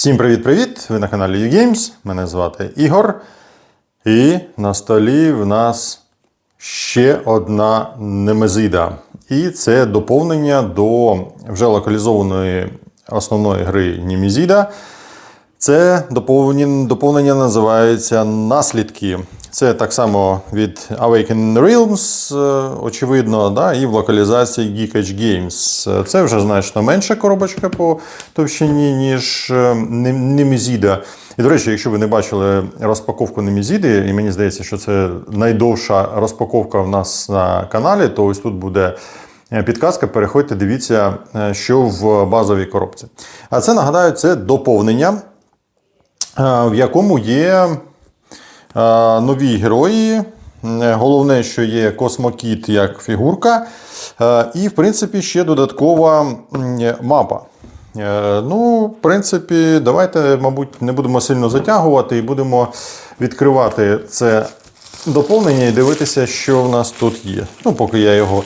Всім привіт-привіт! Ви на каналі YouGames. Мене звати Ігор. І на столі в нас ще одна немезида. І це доповнення до вже локалізованої основної гри Німезіда. Це доповнення, доповнення називається Наслідки. Це так само від Awaken Realms, е, очевидно, да, і в локалізації Geek Edge Games. Е, Це вже значно менша коробочка по товщині, ніж е, Немезіда. І, до речі, якщо ви не бачили розпаковку Немезіди, і мені здається, що це найдовша розпаковка в нас на каналі, то ось тут буде підказка. Переходьте, дивіться, що в базовій коробці. А це нагадаю, це доповнення, в якому є е, нові герої. Е, Головне, що є космокіт як фігурка, е, і, в принципі, ще додаткова мапа. Е, Ну, в принципі, давайте, мабуть, не будемо сильно затягувати і будемо відкривати це доповнення і дивитися, що в нас тут є. Ну, поки я його е,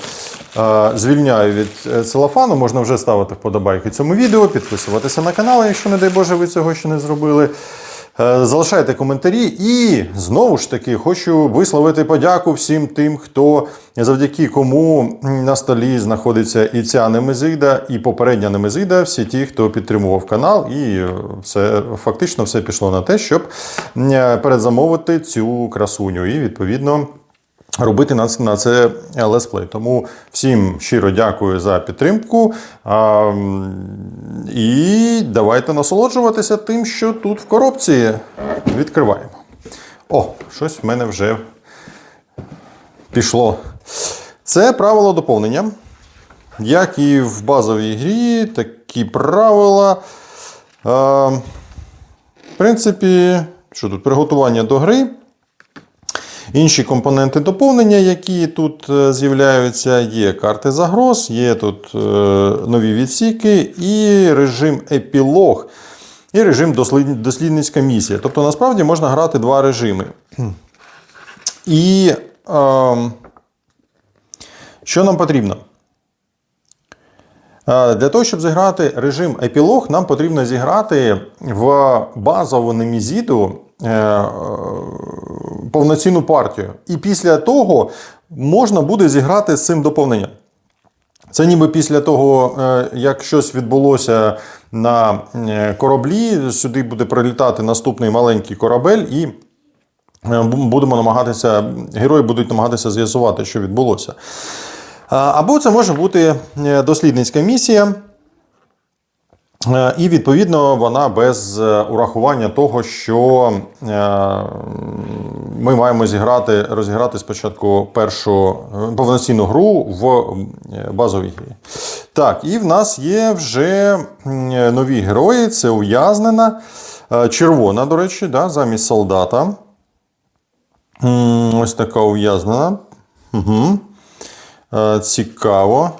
звільняю від е, целофану, можна вже ставити вподобайки цьому відео, підписуватися на канал, якщо, не дай Боже, ви цього ще не зробили. Е, Залишайте коментарі і знову ж таки хочу висловити подяку всім тим, хто завдяки кому на столі знаходиться і ця немезида, і попередня немезида, всі ті, хто підтримував канал, і е, все фактично все пішло на те, щоб е, передзамовити цю красуню. І відповідно. Робити на на це летсплей. Тому всім щиро дякую за підтримку. А, і давайте насолоджуватися тим, що тут в коробці. Відкриваємо. О, щось в мене вже пішло. Це правило доповнення. Як і в базовій грі, такі правила. А, в принципі, що тут? Приготування до гри. Інші компоненти доповнення, які тут е, з'являються, є карти загроз, є тут е, нові відсіки і режим епілог, і режим дослідницька місія. Тобто, насправді можна грати два режими. І е, що нам потрібно? Е, Для того, щоб зіграти режим епілог, нам потрібно зіграти в базову немізіду повноцінну партію. І після того можна буде зіграти з цим доповненням. Це ніби після того, е, як щось відбулося на е, кораблі, сюди буде прилітати наступний маленький корабель, і е, будемо намагатися, герої будуть намагатися з'ясувати, що відбулося. Або це може бути е, дослідницька місія. Е, І відповідно вона без е, урахування того, що е, ми маємо зіграти, розіграти спочатку першу повноцінну гру в базовій грі. Так, і в нас є вже нові герої. Це ув'язнена. Червона, до речі, да, замість солдата. Ось така ув'язнена. Угу. Цікаво.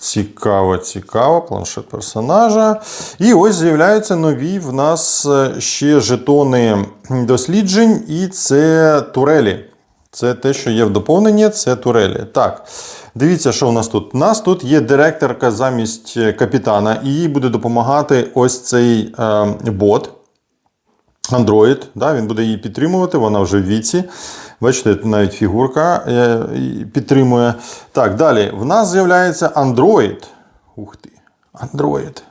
Цікаво, цікаво, планшет персонажа. І ось з'являються нові в нас е, ще жетони досліджень, і це турелі. Це те, що є в доповненні, це турелі. Так, дивіться, що у нас тут. У нас тут є директорка замість е, капітана, і їй буде допомагати ось цей е, бот. Android, да, він буде її підтримувати, вона вже в віці. Бачите, навіть фігурка е, підтримує. Так, далі. В нас з'являється Android. Ух ти, Android.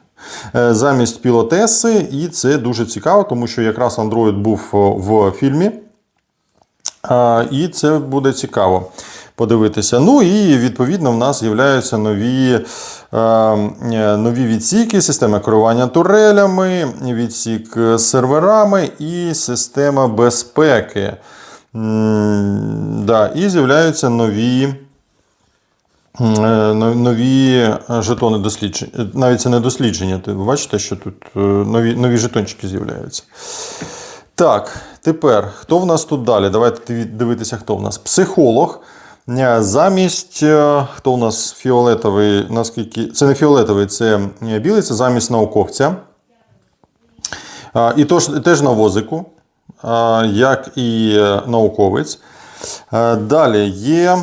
Е, Замість пілотеси, і це дуже цікаво, тому що якраз Android був в фільмі. І це буде цікаво подивитися. Ну і відповідно в нас з'являються нові, е, е, нові відсіки, система керування турелями, відсік з серверами і система безпеки. Да, і з'являються нові. е, Нові жетони дослідження. Навіть це не дослідження. Ви бачите, що тут е, нові, нові жетончики з'являються. Так, тепер хто в нас тут далі? Давайте дивитися, хто в нас. Психолог. Е, Замість е, хто у нас фіолетовий, наскільки. Це не фіолетовий, це е, білий, це замість науковця. І тож, теж на возику, як і е, науковець. Е, Далі є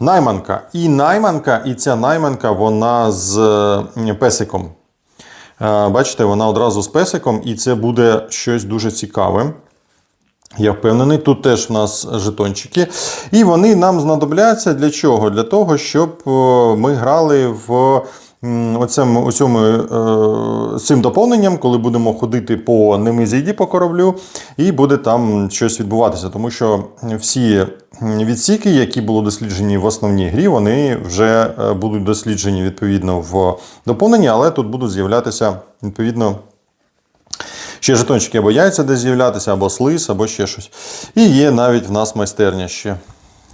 найманка. І найманка, і ця найманка, вона з песиком. Е, Бачите, вона одразу з песиком, і це буде щось дуже цікаве. Я впевнений, тут теж в нас жетончики. І вони нам знадобляться для чого? Для того, щоб ми грали в м, оцьому, е, цим доповненням, коли будемо ходити по Немезіді по кораблю, і буде там щось відбуватися. Тому що всі відсіки, які були досліджені в основній грі, вони вже е, будуть досліджені відповідно в доповненні, але тут будуть з'являтися відповідно. Ще жетончики або яйця десь з'являтися, або слиз, або ще щось. І є навіть в нас майстерня ще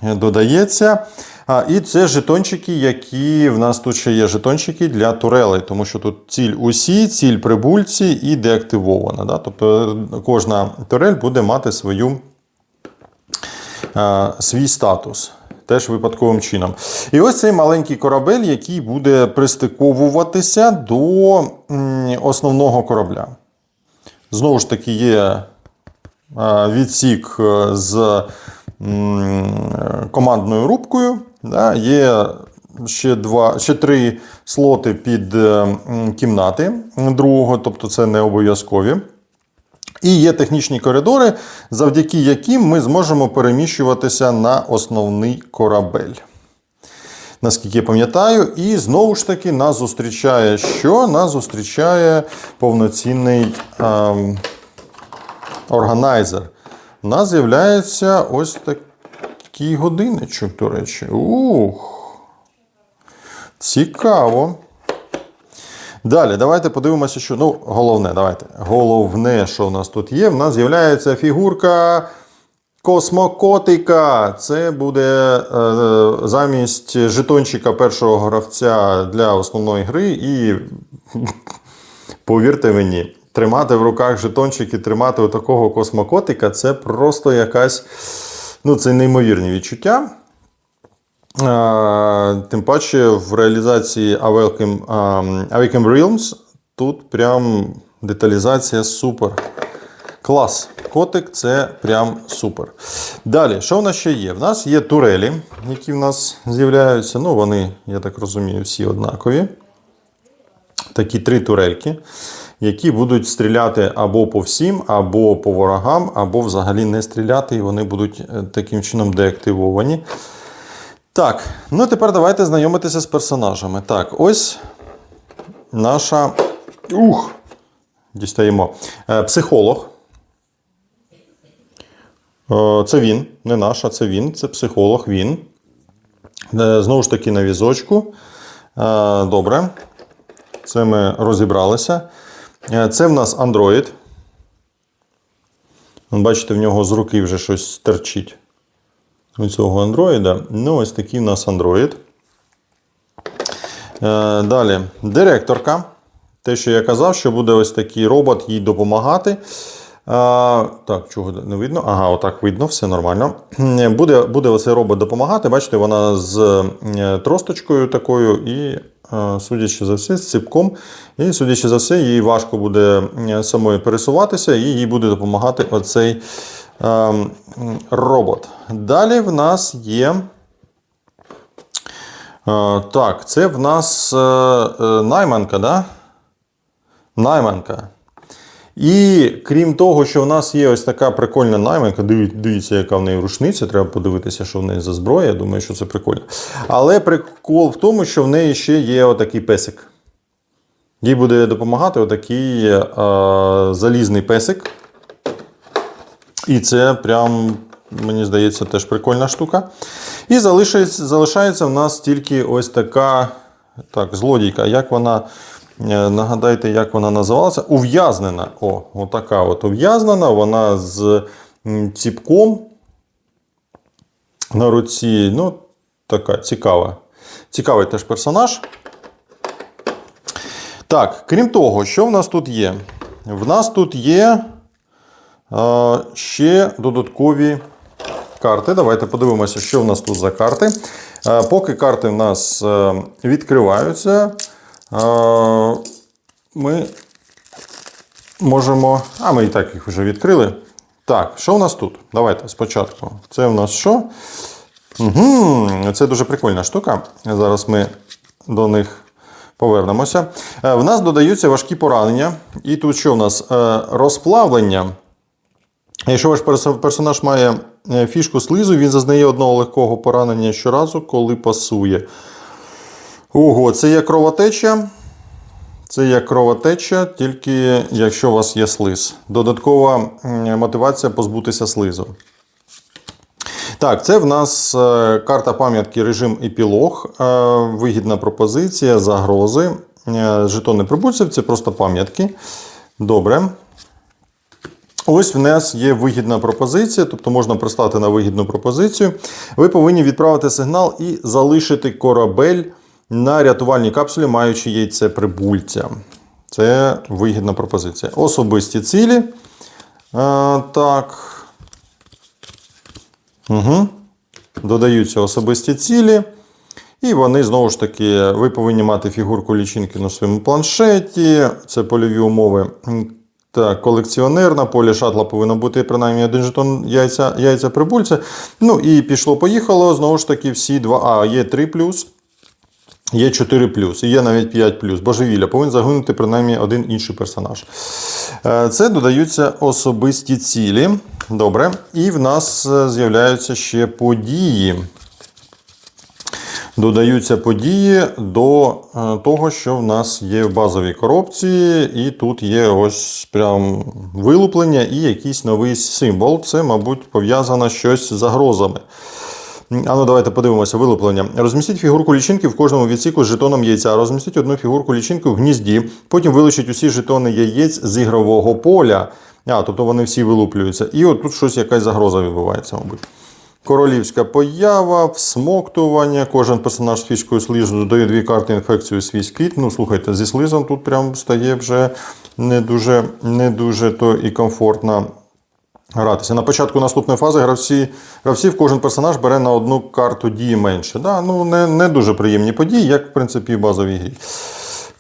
додається. А, і це жетончики, які в нас тут ще є жетончики для турелей, тому що тут ціль усі, ціль прибульці і деактивована. Да? Тобто кожна турель буде мати свою, а, свій статус. Теж випадковим чином. І ось цей маленький корабель, який буде пристиковуватися до основного корабля. Знову ж таки, є е, відсік е, з командною рубкою. Да, Є ще, два, ще три слоти під е, кімнати другого, тобто це не обов'язкові. І є технічні коридори, завдяки яким ми зможемо переміщуватися на основний корабель. Наскільки я пам'ятаю, і знову ж таки нас зустрічає що? Нас зустрічає повноцінний ем, органайзер. У нас з'являється ось такий годинничок, до речі. Ух! Цікаво. Далі, давайте подивимося, що. Ну, головне, давайте. Головне, що в нас тут є. В нас з'являється фігурка космокотика. Це буде е, замість жетончика першого гравця для основної гри. І повірте мені, тримати в руках жетончик і тримати отакого космокотика це просто якась. Ну, це неймовірні відчуття. Тим паче в реалізації Awaken Realms тут прям деталізація супер. Клас. Котик це прям супер. Далі, що в нас ще є? В нас є турелі, які в нас з'являються. Ну, вони, я так розумію, всі однакові. Такі три турельки, які будуть стріляти або по всім, або по ворогам, або взагалі не стріляти, і вони будуть е, таким чином деактивовані. Так, ну тепер давайте знайомитися з персонажами. Так, ось наша. Ух! Дістаємо. Е, Психолог. Е, Це він, не наш, а це він, це психолог, він. Знову ж таки, на візочку. Добре. Це ми розібралися. Е, Це в нас Android. Бачите, в нього з руки вже щось терчить у цього андроїда. Ну, ось такий в нас Android. Е, Далі, директорка. Те, що я казав, що буде ось такий робот їй допомагати. А, так, чого не видно? Ага, отак видно, все нормально. Буде буде оцей робот допомагати. Бачите, вона з е, тросточкою такою, і, е, судячи за все, з ціпком. І, судячи за все, їй важко буде е, самою пересуватися, і їй буде допомагати оцей е, робот. Далі в нас є. Е, так, це в нас найманка, да? Найманка. І крім того, що в нас є ось така прикольна найманка, дивіться, яка в неї рушниця, треба подивитися, що в неї за зброя. Я думаю, що це прикольно. Але прикол в тому, що в неї ще є отакий песик. Їй буде допомагати отакий е, залізний песик. І це прям, мені здається, теж прикольна штука. І залишається, залишається в нас тільки ось така так, злодійка. Як вона, нагадайте, як вона називалася? Ув'язнена. О, отака от ув'язнена. Вона з ціпком на руці. Ну, така цікава. Цікавий теж персонаж. Так, крім того, що в нас тут є? В нас тут є е, ще додаткові карти. Давайте подивимося, що в нас тут за карти. Е, Поки карти в нас е, відкриваються, е, ми можемо. А, ми і так їх вже відкрили. Так, що в нас тут? Давайте спочатку. Це в нас що? Угу, це дуже прикольна штука. Зараз ми до них Повернемося. Е, В нас додаються важкі поранення. І тут що в нас? Е, Розплавлення. Якщо ваш персонаж має е, фішку слизу, він зазнає одного легкого поранення щоразу, коли пасує. Ого, це є кровотеча. Це як кровотеча, тільки якщо у вас є слиз. Додаткова мотивація позбутися слизу. Так, це в нас е, карта пам'ятки режим епілог. Е, Вигідна пропозиція, загрози. Е, Жетони прибульців це просто пам'ятки. Добре. Ось в нас є вигідна пропозиція, тобто можна пристати на вигідну пропозицію. Ви повинні відправити сигнал і залишити корабель на рятувальній капсулі, маючи яйце прибульця. Це вигідна пропозиція. Особисті цілі. Е, так. Угу. Додаються особисті цілі. І вони знову ж таки, ви повинні мати фігурку лічинки на своєму планшеті. Це польові умови. Так, колекціонер на полі шатла повинно бути принаймні один жетон яйця, яйця прибульця. Ну і пішло-поїхало. Знову ж таки, всі два. А, є 3 плюс. Є 4 плюс, і є навіть 5 плюс. Божевілля, повинен загинути принаймні один інший персонаж. Е, Це додаються особисті цілі. Добре. І в нас е, з'являються ще події. Додаються події до е, того, що в нас є в базовій коробці, і тут є ось прям вилуплення і якийсь новий символ. Це, мабуть, пов'язано щось з загрозами. А ну давайте подивимося вилуплення. Розмістіть фігурку лічинки в кожному відсіку з жетоном яйця. Розмістіть одну фігурку лічинки в гнізді. Потім вилучіть усі жетони яєць з ігрового поля. А, тобто вони всі вилуплюються. І от тут щось якась загроза відбувається, мабуть. Королівська поява, всмоктування. Кожен персонаж з фішкою слизу додає дві карти інфекцію свій скіт. Ну, слухайте, зі слизом тут прям стає вже не дуже, не дуже то і комфортно гратися. На початку наступної фази гравці, гравців кожен персонаж бере на одну карту дії менше. Да? Ну, не, не дуже приємні події, як в принципі в базовій грі.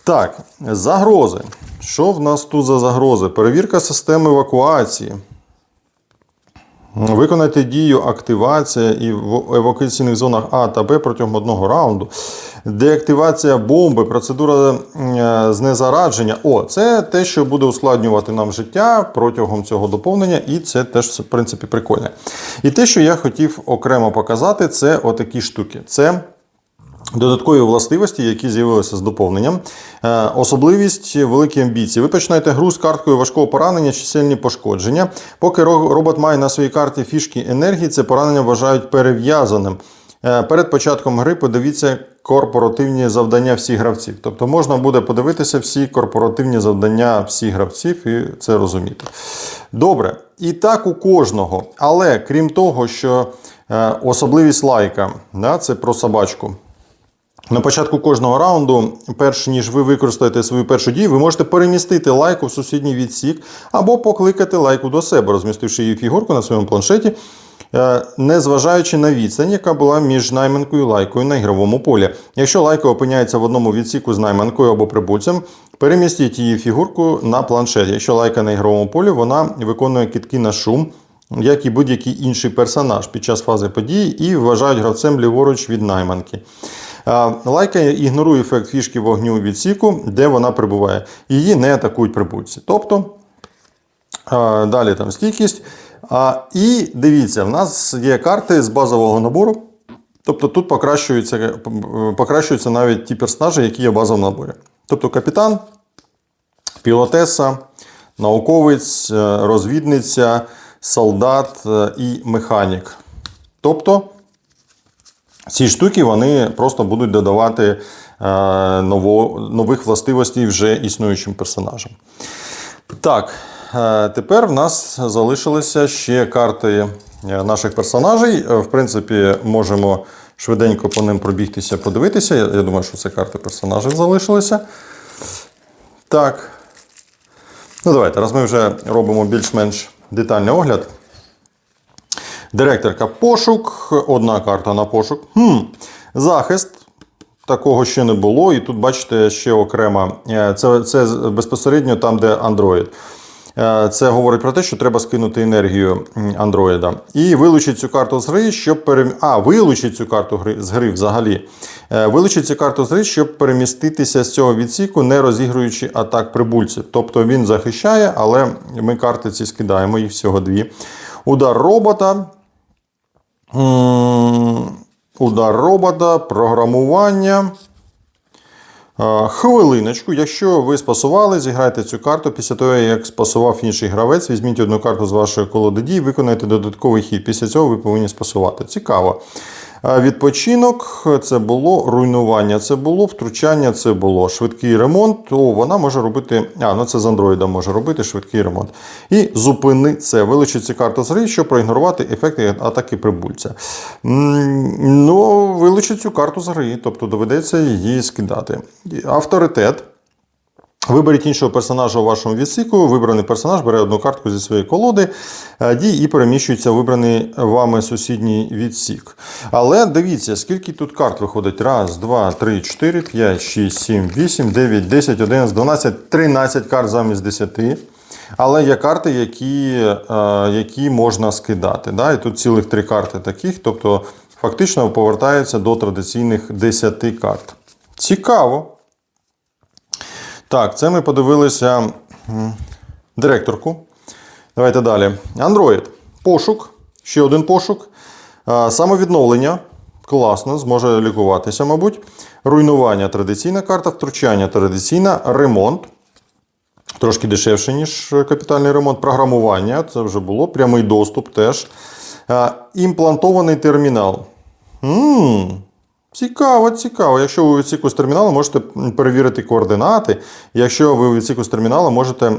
Так, загрози. Що в нас тут за загрози? Перевірка системи евакуації. Виконати дію активація і в евакуаційних зонах А та Б протягом одного раунду. Деактивація бомби, процедура е, знезарадження. О, це те, що буде ускладнювати нам життя протягом цього доповнення, і це теж, в принципі, прикольне. І те, що я хотів окремо показати, це отакі штуки. Це Додаткові властивості, які з'явилися з доповненням. Е, Особливість великі амбіції. Ви починаєте гру з карткою важкого поранення чи сильні пошкодження. Поки робот має на своїй карті фішки енергії, це поранення вважають перев'язаним. Е, Перед початком гри подивіться корпоративні завдання всіх гравців. Тобто можна буде подивитися всі корпоративні завдання всіх гравців і це розуміти. Добре, і так у кожного. Але крім того, що е, особливість лайка, да, це про собачку. На початку кожного раунду, перш ніж ви використаєте свою першу дію, ви можете перемістити лайку в сусідній відсік або покликати лайку до себе, розмістивши її фігурку на своєму планшеті, е, незважаючи на відстань, яка була між найманкою і лайкою на ігровому полі. Якщо лайка опиняється в одному відсіку з найманкою або прибульцем, перемістіть її фігурку на планшет. Якщо лайка на ігровому полі, вона виконує кітки на шум. Як і будь-який інший персонаж під час фази події і вважають гравцем ліворуч від найманки. Лайка ігнорує ефект фішки вогню відсіку, де вона перебуває. Її не атакують прибульці. Тобто, далі там стійкість. І дивіться, в нас є карти з базового набору. Тобто тут покращуються, покращуються навіть ті персонажі, які є в базовому наборі. Тобто капітан, пілотеса, науковець, е, розвідниця, солдат е, і механік. Тобто ці штуки вони просто будуть додавати е, ново, нових властивостей вже існуючим персонажам. Так, е, тепер в нас залишилися ще карти е, наших персонажей. В принципі, можемо швиденько по ним пробігтися, подивитися. Я, я думаю, що це карти персонажів залишилися. Так. Ну, давайте, раз ми вже робимо більш-менш детальний огляд. Директорка пошук, одна карта на пошук. Хм. Захист. Такого ще не було. І тут, бачите, ще окремо. е, Це, це безпосередньо там, де Android. Е, Це говорить про те, що треба скинути енергію андроїда. І вилучить цю карту з гри, щоб перем... А, вилучить цю карту гри з гри взагалі. Е, Вилучить цю карту з гри, щоб переміститися з цього відсіку, не розігруючи атак прибульців. Тобто він захищає, але ми карти ці скидаємо, їх всього дві. Удар робота. Удар робота, програмування. Хвилиночку, якщо ви спасували, зіграйте цю карту. Після того, як спасував інший гравець, візьміть одну карту з вашої колоди дій, виконайте додатковий хід. Після цього ви повинні спасувати. Цікаво. Відпочинок це було руйнування, це було втручання, це було швидкий ремонт. То вона може робити. А, ну це з андроїда може робити швидкий ремонт. І зупини це. Вилучить цю карту з гри, щоб проігнорувати ефекти атаки прибульця. Ну, вилучить цю карту з гри, тобто доведеться її скидати. Авторитет. Виберіть іншого персонажа у вашому відсіку. Вибраний персонаж бере одну картку зі своєї колоди е, дій і переміщується в вибраний вами сусідній відсік. Але дивіться, скільки тут карт виходить: раз, два, три, чотири, п'ять, шість, сім, вісім, дев'ять, десять, одинадцять, дванадцять, тринадцять карт замість десяти. Але є карти, які, е, які можна скидати. Да? І тут цілих три карти таких, тобто фактично повертається до традиційних 10 карт. Цікаво. Так, це ми подивилися директорку. Давайте далі. Android. Пошук. Ще один пошук. Самовідновлення. Класно, зможе лікуватися, мабуть. Руйнування традиційна карта, втручання традиційна, ремонт. Трошки дешевше, ніж капітальний ремонт. Програмування, це вже було. Прямий доступ теж. Імплантований термінал. м Цікаво, цікаво. Якщо ви відсіку з терміналу можете перевірити координати. Якщо ви відсіку з терміналу можете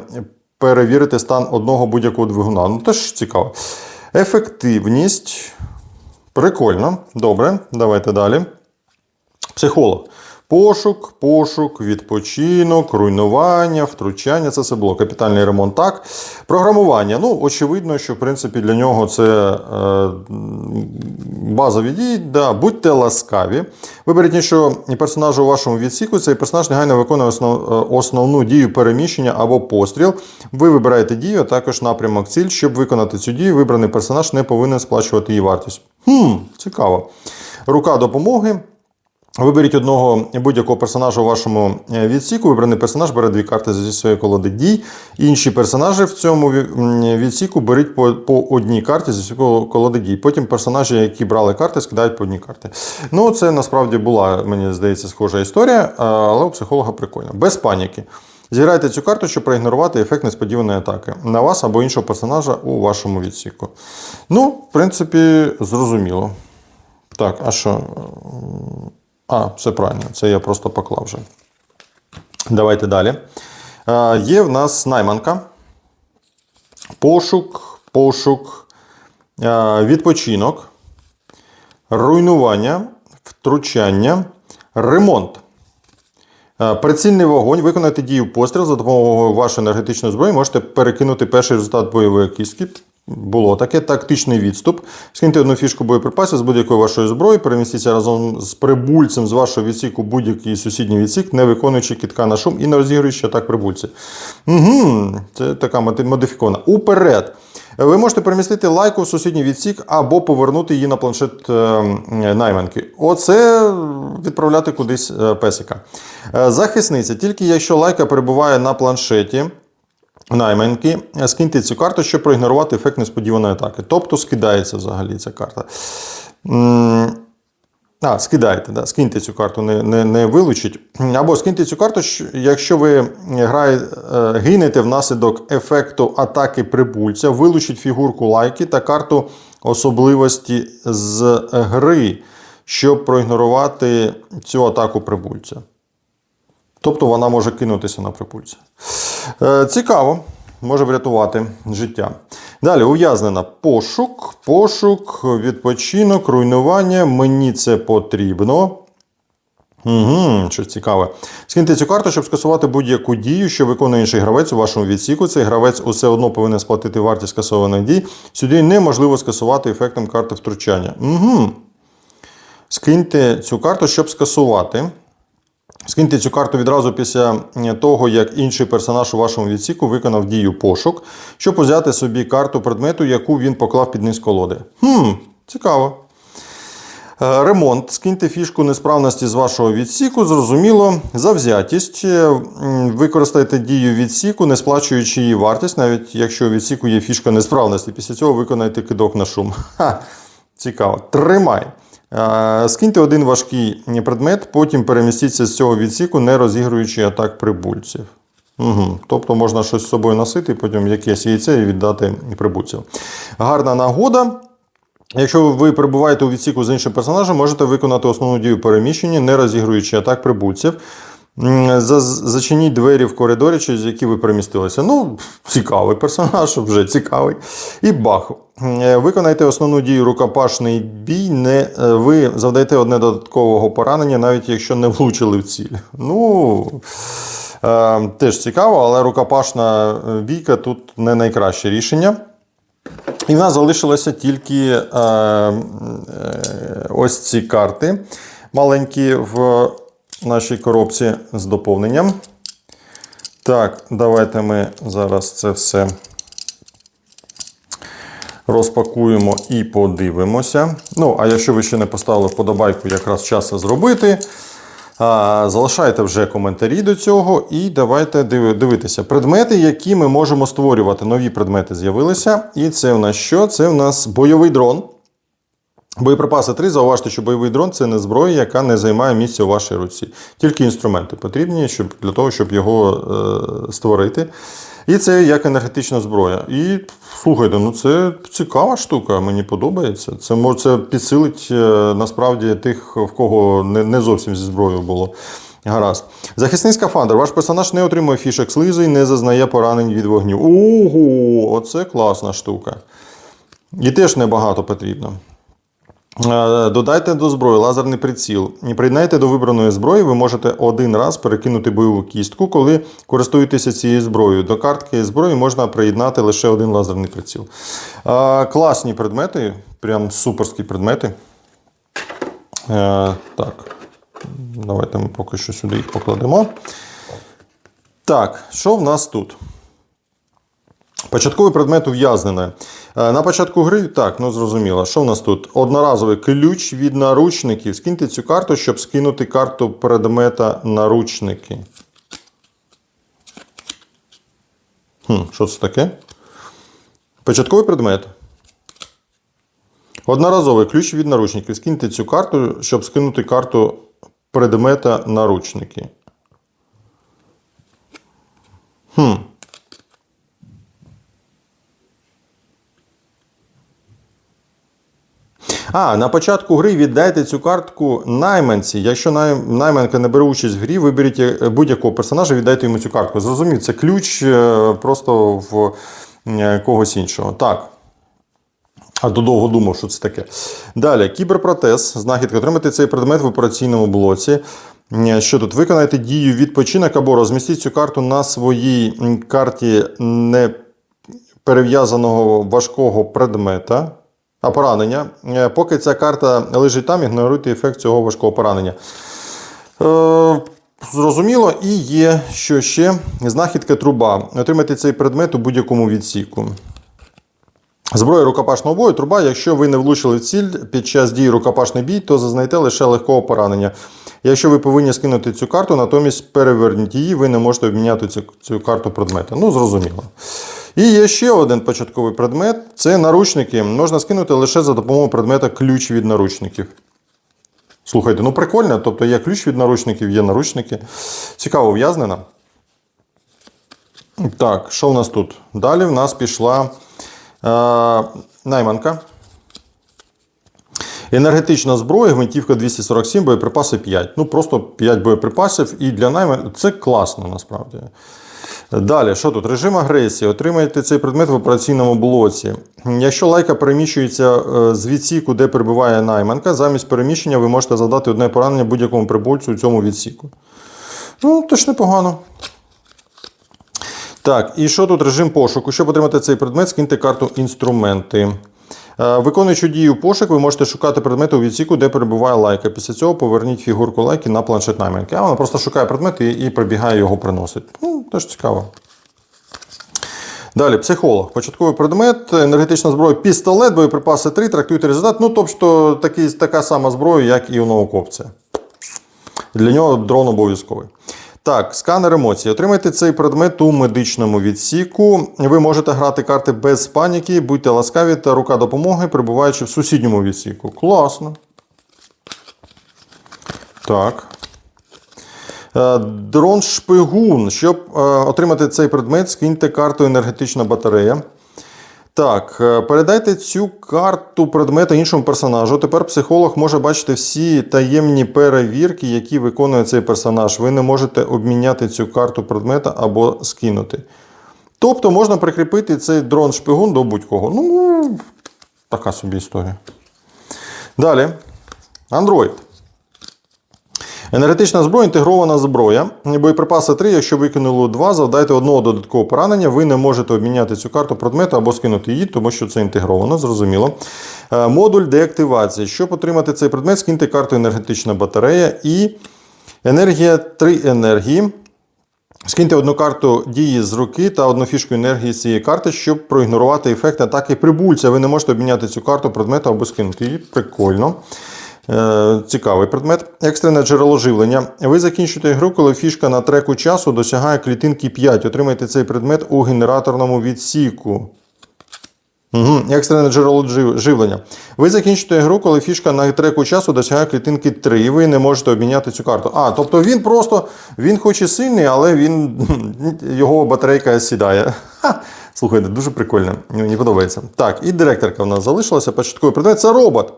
перевірити стан одного будь-якого двигуна. Ну, теж цікаво. Ефективність. Прикольно. Добре, давайте далі. Психолог. Пошук, пошук, відпочинок, руйнування, втручання це все було. Капітальний ремонт так. Програмування. Ну, очевидно, що в принципі для нього це е, базові дії. Да. Будьте ласкаві. Виберіть іншого персонажа у вашому відсіку. Цей персонаж негайно виконує основ, е, основну дію переміщення або постріл. Ви вибираєте дію, а також напрямок ціль. Щоб виконати цю дію, вибраний персонаж не повинен сплачувати її вартість. Хм, цікаво. Рука допомоги. Виберіть одного будь-якого персонажа у вашому е, відсіку. Вибраний персонаж бере дві карти зі своєї колоди дій. Інші персонажі в цьому відсіку беруть по, по одній карті зі своєї колоди дій. Потім персонажі, які брали карти, скидають по одній карті. Ну, це насправді була, мені здається, схожа історія, але у психолога прикольно. Без паніки. Зіграйте цю карту, щоб проігнорувати ефект несподіваної атаки на вас або іншого персонажа у вашому відсіку. Ну, в принципі, зрозуміло. Так, а що? А, все правильно, це я просто поклав вже. Давайте далі. Е, є в нас найманка. Пошук, пошук, е, відпочинок, руйнування, втручання, ремонт. Е, Прицільний вогонь. Виконайте дію постріл за допомогою вашої енергетичної зброї. Можете перекинути перший результат бойової кістки. Було таке тактичний відступ. Скиньте одну фішку боєприпасів з будь-якої вашої зброї, перемістіться разом з прибульцем з вашого відсіку будь-який сусідній відсік, не виконуючи кітка на шум і не розігруючи атак прибульців. Угу, це така модифікована. Уперед. Ви можете перемістити лайку в сусідній відсік або повернути її на планшет е, найманки. Оце відправляти кудись е, песика. Е, Захисниця. Тільки якщо лайка перебуває на планшеті. Найманки, скиньте цю карту, щоб проігнорувати ефект несподіваної атаки. Тобто скидається взагалі ця карта. А, скидаєте, да? скиньте цю карту, не, не, не вилучіть. Або скиньте цю карту, якщо ви граєте, е, гинете внаслідок ефекту атаки прибульця, вилучіть фігурку лайки та карту особливості з гри, щоб проігнорувати цю атаку прибульця. Тобто вона може кинутися на прибульця. Е, Цікаво, може врятувати життя. Далі ув'язнена пошук, пошук, відпочинок, руйнування. Мені це потрібно. Угу, щось цікаве. Скиньте цю карту, щоб скасувати будь-яку дію, що виконує інший гравець у вашому відсіку. Цей гравець усе одно повинен сплатити вартість скасованих дій. Сюди неможливо скасувати ефектом карти втручання. Угу. Скиньте цю карту, щоб скасувати. Скиньте цю карту відразу після того, як інший персонаж у вашому відсіку виконав дію пошук, щоб взяти собі карту предмету, яку він поклав під низ колоди. Хм, цікаво. Е, Ремонт. Скиньте фішку несправності з вашого відсіку. Зрозуміло, завзятість. Е, Використайте дію відсіку, не сплачуючи її вартість, навіть якщо у відсіку є фішка несправності. Після цього виконайте кидок на шум. Ха, цікаво. Тримай. Е, Скиньте один важкий предмет, потім перемістіться з цього відсіку, не розігруючи атак прибульців. Угу. Тобто можна щось з собою носити, потім якесь яйце і віддати прибульців. Гарна нагода. Якщо ви перебуваєте у відсіку з іншим персонажем, можете виконати основну дію переміщення, не розігруючи атак прибульців. Зачиніть двері в коридорі, через які ви перемістилися. Ну, цікавий персонаж, вже цікавий. І бах. Е, Виконайте основну дію рукопашний бій. Не, е, ви завдаєте одне додаткового поранення, навіть якщо не влучили в ціль. Ну, е, теж цікаво, але рукопашна е, бійка тут не найкраще рішення. І в нас залишилося тільки е, е, ось ці карти маленькі в нашій коробці з доповненням. Так, давайте ми зараз це все розпакуємо і подивимося. Ну, а якщо ви ще не поставили вподобайку, якраз час це зробити. А, Залишайте вже коментарі до цього і давайте диви- дивитися. Предмети, які ми можемо створювати. Нові предмети з'явилися. І це в нас що? Це в нас бойовий дрон. Боєприпаси 3. Зауважте, що бойовий дрон це не зброя, яка не займає місця у вашій руці. Тільки інструменти потрібні щоб, для того, щоб його е, створити. І це як енергетична зброя. І слухайте, ну це цікава штука, мені подобається. Це може це підсилить е, насправді тих, в кого не, не зовсім зі зброєю було. Гаразд. Захисний скафандр. Ваш персонаж не отримує фішок слизу і не зазнає поранень від вогню. Ого, оце класна штука. І теж небагато потрібно. Е, Додайте до зброї лазерний приціл. І Приєднайте до вибраної зброї, ви можете один раз перекинути бойову кістку, коли користуєтеся цією зброєю. До картки зброї можна приєднати лише один лазерний приціл. Е, Класні предмети, прям суперські предмети. Е, Так, давайте ми поки що сюди їх покладемо. Так, що в нас тут? Початковий предмет ув'язнене. Е, На початку гри, так, ну зрозуміло. Що в нас тут? Одноразовий ключ від наручників. Скиньте цю карту, щоб скинути карту предмета наручники. Хм, що це таке? Початковий предмет. Одноразовий ключ від наручників. Скиньте цю карту, щоб скинути карту предмета наручники. Хм. А, на початку гри віддайте цю картку найманці. Якщо най- найманка не бере участь в грі, виберіть е, будь-якого персонажа, віддайте йому цю картку. Зрозумів, це ключ е, просто в е, когось іншого. Так. А то довго думав, що це таке. Далі, кіберпротез. Знахідка. Отримати цей предмет в операційному блоці. Що тут? Виконайте дію відпочинок або розмістіть цю карту на своїй карті не перев'язаного важкого предмета. Поранення. Е, Поки ця карта лежить там, ігноруйте ефект цього важкого поранення. Е, зрозуміло, і є що ще? Знахідка труба. Отримайте цей предмет у будь-якому відсіку. Зброя рукопашного бою, труба. Якщо ви не влучили в ціль під час дії рукопашний бій, то зазнаєте лише легкого поранення. Якщо ви повинні скинути цю карту, натомість переверніть її, ви не можете обміняти цю, цю карту предмета. Ну, зрозуміло. І є ще один початковий предмет це наручники. Можна скинути лише за допомогою предмета ключ від наручників. Слухайте, ну прикольно. Тобто є ключ від наручників, є наручники. Цікаво в'язнена. Так, що в нас тут? Далі в нас пішла е, найманка. Енергетична зброя, гвинтівка 247, боєприпаси 5. Ну, просто 5 боєприпасів. І для найман це класно насправді. Далі, що тут? Режим агресії. Отримаєте цей предмет в операційному блоці. Якщо лайка переміщується е, з відсіку, де перебуває найманка, замість переміщення ви можете задати одне поранення будь-якому прибульцю у цьому відсіку. Ну, теж непогано. Так, і що тут режим пошуку? Щоб отримати цей предмет, скиньте карту інструменти. Е, Виконуючи дію пошук, ви можете шукати предмети у відсіку, де перебуває лайка. Після цього поверніть фігурку лайки на планшет найманки. А вона просто шукає предмет і, і прибігає його приносить. Ну, теж цікаво. Далі, психолог. Початковий предмет, енергетична зброя, пістолет, боєприпаси 3, трактуйте результат. Ну, тобто такий, така сама зброя, як і у науковця. Для нього дрон обов'язковий. Так, сканер емоцій. Отримайте цей предмет у медичному відсіку. Ви можете грати карти без паніки, будьте ласкаві та рука допомоги, перебуваючи в сусідньому відсіку. Класно. Так. Е, Дрон шпигун. Щоб е, отримати цей предмет, скиньте карту енергетична батарея. Так, е, передайте цю карту предмета іншому персонажу. Тепер психолог може бачити всі таємні перевірки, які виконує цей персонаж. Ви не можете обміняти цю карту предмета або скинути. Тобто можна прикріпити цей дрон-шпигун до будь-кого. Ну, така собі історія. Далі. Android. Енергетична зброя, інтегрована зброя. Боєприпаси 3, якщо викинули 2, завдайте одного додаткового поранення. Ви не можете обміняти цю карту предмету або скинути її, тому що це інтегровано, зрозуміло. Е, Модуль деактивації. Щоб отримати цей предмет, скиньте карту енергетична батарея і енергія 3 енергії. Скиньте одну карту дії з руки та одну фішку енергії з цієї карти, щоб проігнорувати ефект атаки прибульця. Ви не можете обміняти цю карту предмету або скинути її. Прикольно. Е, Цікавий предмет. Екстрене джерело живлення. Ви закінчуєте гру, коли фішка на треку часу досягає клітинки 5. Отримайте цей предмет у генераторному відсіку. Угу. Екстрене джерело живлення. Ви закінчуєте гру, коли фішка на треку часу досягає клітинки 3, і ви не можете обміняти цю карту. А, тобто він просто він хоч і сильний, але він його батарейка сідає. Ха! Слухайте, дуже прикольно. Мені подобається. Так, і директорка в нас залишилася. Початковий предмет це робот.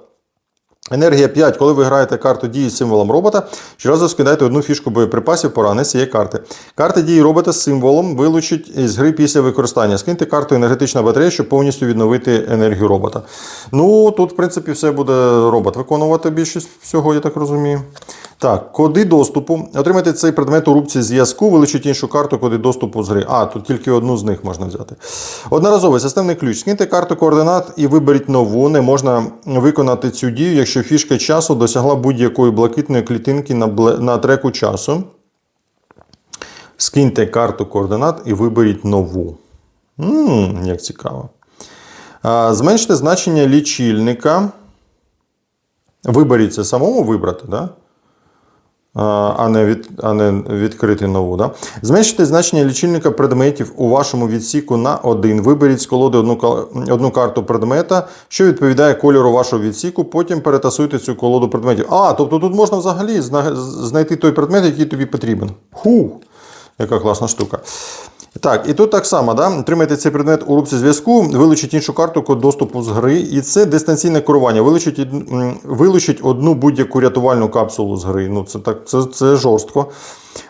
Енергія 5. Коли ви граєте карту дії з символом робота, щоразу скидаєте одну фішку боєприпасів порани з цієї карти. Карта дії робота з символом вилучить із гри після використання. Скиньте карту енергетична батарея, щоб повністю відновити енергію робота. Ну, тут, в принципі, все буде робот виконувати більшість всього, я так розумію. Так, коди доступу. Отримайте цей предмет у рубці зв'язку, вилучіть іншу карту коди доступу з гри. А, тут тільки одну з них можна взяти. Одноразовий системний ключ. Скиньте карту координат і виберіть нову. Не можна виконати цю дію, якщо фішка часу досягла будь-якої блакитної клітинки на, бле- на треку часу. Скиньте карту координат і виберіть нову. Ммм, як цікаво. А, Зменште значення лічильника. Виберіть це самому вибрати, да? А, не, від, а не відкрити нову. Да? Зменшити значення лічильника предметів у вашому відсіку на 1. Виберіть з колоди одну, одну карту предмета, що відповідає кольору вашого відсіку. Потім перетасуйте цю колоду предметів. А, тобто тут можна взагалі знайти той предмет, який тобі потрібен. Ху! Яка класна штука. Так, і тут так само, да? Отримайте цей предмет у рубці зв'язку, вилучіть іншу карту код доступу з гри, і це дистанційне керування. Вилучіть, м, вилучіть одну будь-яку рятувальну капсулу з гри. Ну, це, так, це, це жорстко.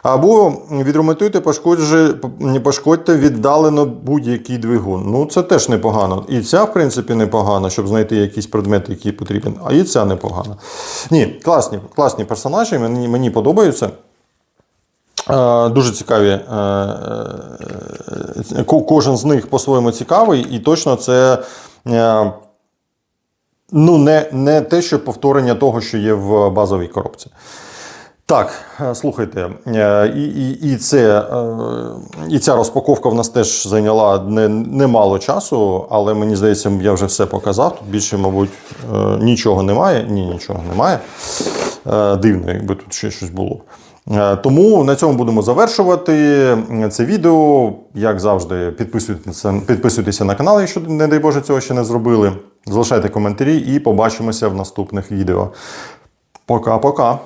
Або відремонтуйте, пошкодьте віддалено будь-який двигун. Ну, це теж непогано. І ця, в принципі, непогана, щоб знайти якийсь предмет, який потрібен. А і ця непогана. Ні, класні, класні персонажі, мені, мені подобаються. Е, Дуже цікаві. е, е, ко- Кожен з них по-своєму цікавий, і точно це ну, не, не те, що повторення того, що є в базовій коробці. Так, слухайте, і, і, і, це, і ця розпаковка в нас теж зайняла не- немало часу, але мені здається, я вже все показав. Тут більше, мабуть, нічого немає. Ні, нічого немає. Дивно, якби тут ще щось було. Е, Тому на цьому будемо завершувати це відео. Як завжди, підписуйтеся, підписуйтеся на канал, якщо, не дай Боже, цього ще не зробили. Залишайте коментарі і побачимося в наступних відео. Пока-пока.